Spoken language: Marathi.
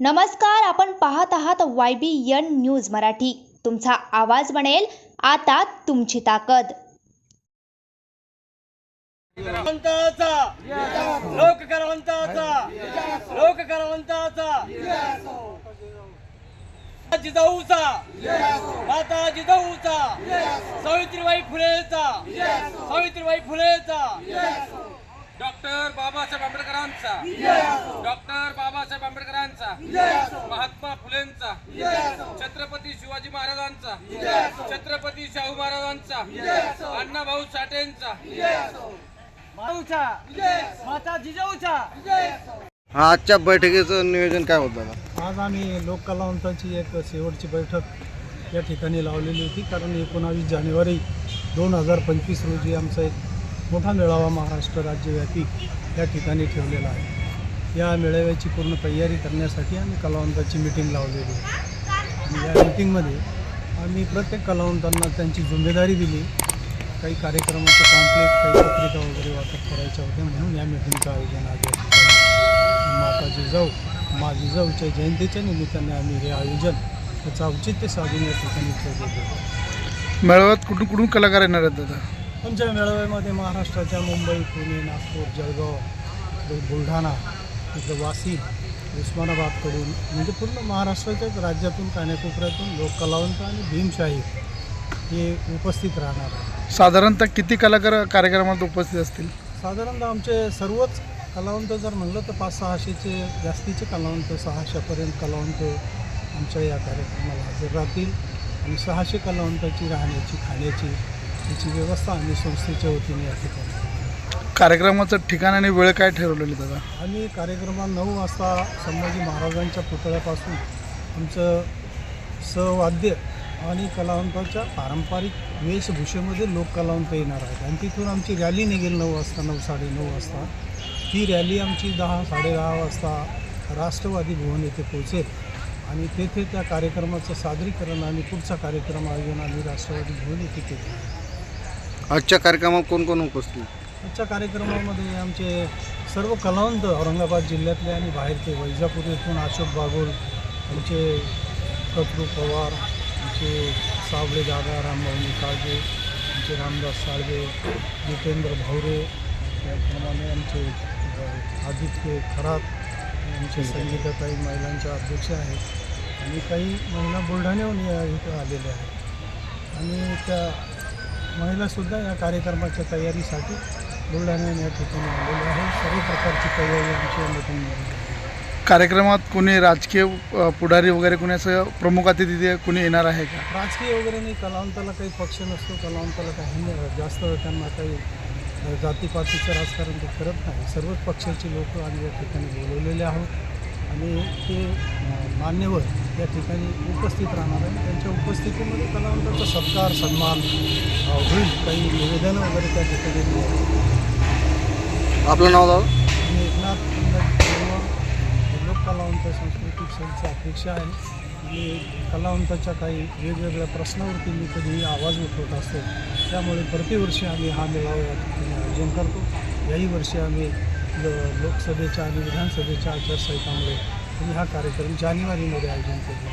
नमस्कार आपण पाहत आहात Y B N news Marathi. तुमचा आवाज बनेल आता तुमची ताकद. जिजाऊचा माता जिजाऊचा सावित्रीबाई फुलेचा. सावित्रीबाई फुलेचा. डॉक्टर बाबासाहेब आंबेडकरांचा. डॉक्टर बाबासाहेब आंबेडकरांचा. महात्मा फुलेंचा. छत्रपती शिवाजी महाराजांचा. छत्रपती शाहू महाराजांचा. अण्णाभाऊ साठेंचा. माऊचा. माता जिजाऊचा. हा आजच्या बैठकीचं नियोजन काय होतं दादा? आज आम्ही लोककलावंतांची एक शेवटची बैठक या ठिकाणी लावलेली होती कारण एकोणावीस जानेवारी दोन हजार पंचवीस रोजी आमचा एक मोठा मेळावा महाराष्ट्र राज्यव्यापी या ठिकाणी ठेवलेला आहे. या मेळाव्याची पूर्ण तयारी करण्यासाठी आम्ही कलावंताची मिटिंग लावलेली आहे. या मिटिंगमध्ये आम्ही प्रत्येक कलावंतांना त्यांची जिम्मेदारी दिली. काही कार्यक्रमाचं कॉम्प्लेट काही पत्रिका वगैरे वाटप करायच्या होत्या म्हणून या मिटिंगचं आयोजन आज या ठिकाणी माता जिजाऊ मा जिजाऊच्या जयंतीच्या निमित्ताने आम्ही हे आयोजन त्याचं औचित्य साधून या ठिकाणी ठेवलेलं मेळाव्यात कुठून कुठून कलाकार येणार आहेत दादा? आमच्या मेळाव्यामध्ये महाराष्ट्राच्या मुंबई पुणे नागपूर जळगाव बुलढाणा इकडे वाशिम उस्मानाबादकडून म्हणजे पूर्ण महाराष्ट्राच्याच राज्यातून कान्याकोपऱ्यातून लोक कलावंत आणि भीमशाही हे उपस्थित राहणार आहे साधारणतः किती कलाकार कार्यक्रमात उपस्थित असतील? साधारणतः आमचे सर्वच कलावंत जर म्हणलं तर पाच सहाशेचे जास्तीचे कलावंत सहाशेपर्यंत कलावंत आमच्या या कार्यक्रमाला हजर राहतील. आणि सहाशे कलावंताची राहण्याची खाण्याची याची व्यवस्था आम्ही संस्थेच्या वतीने या ठिकाणी कार्यक्रमाचं ठिकाण आणि वेळ काय ठरवलेली दादा? आम्ही कार्यक्रमात नऊ वाजता संभाजी महाराजांच्या पुतळ्यापासून आमचं सहवाद्य आणि कलावंताच्या पारंपरिक वेशभूषेमध्ये लोक कलावंत येणार आहेत. आणि तिथून आमची रॅली निघेल नऊ वाजता नऊ साडेनऊ वाजता. ती रॅली आमची दहा साडेदहा वाजता राष्ट्रवादी भवन येथे पोहोचेल. आणि तेथे त्या कार्यक्रमाचं सादरीकरण आणि पुढचा कार्यक्रम आयोजन आम्ही राष्ट्रवादी भवन येथे केलं. आजच्या कार्यक्रमात कोण कोण उपस्थित? आजच्या कार्यक्रमामध्ये आमचे सर्व कलावंत औरंगाबाद जिल्ह्यातले आणि बाहेरचे वैजापूर येथून अशोक बागोल आमचे कतरू पवार आमचे सावळे दादा रामभाऊ काळजे आमचे रामदास साळवे जितेंद्र भवरे त्याप्रमाणे आमचे आदित्य खरात आमचे संगीताताई महिलांच्या अध्यक्ष आहेत. आणि काही महिला बुलढाण्याहून या इथं आलेल्या आहेत. आणि त्या महिलासुद्धा या कार्यक्रमाच्या तयारीसाठी बुलढाण्याने या ठिकाणी आलेल्या आहे सर्व प्रकारची तयारी आमच्या कार्यक्रमात कोणी राजकीय पुढारी वगैरे कोणी असं प्रमुख अतिथी कोणी येणार आहे का? राजकीय वगैरे नाही. कलावंताला काही पक्ष नसतो. कलावंताला काही नाही. जास्त त्यांना काही जातीपातीचं राजकारण ते करत नाही. सर्वच पक्षाचे लोक आम्ही या ठिकाणी बोलवलेले आहोत. आणि ते मान्यवर या ठिकाणी उपस्थित राहणार आहे त्यांच्या उपस्थितीमध्ये कलावंताचा सत्कार सन्मान होईल काही निवेदनं वगैरे त्या ठिकाणी आपलं नाव दादा? मी एकनाथ लोक कलावंत सांस्कृतिक संस्थेचे अध्यक्ष आहे. आणि कलावंताच्या काही वेगवेगळ्या प्रश्नावरती मी कधीही आवाज उठवत असतो. त्यामुळे प्रतिवर्षी आम्ही हा मेळावा या ठिकाणी आयोजन करतो. याही वर्षी आम्ही ल- लोकसभेच्या आणि विधानसभेच्या आचारसंहितामुळे आम्ही हा कार्यक्रम जानेवारीमध्ये आयोजन केला.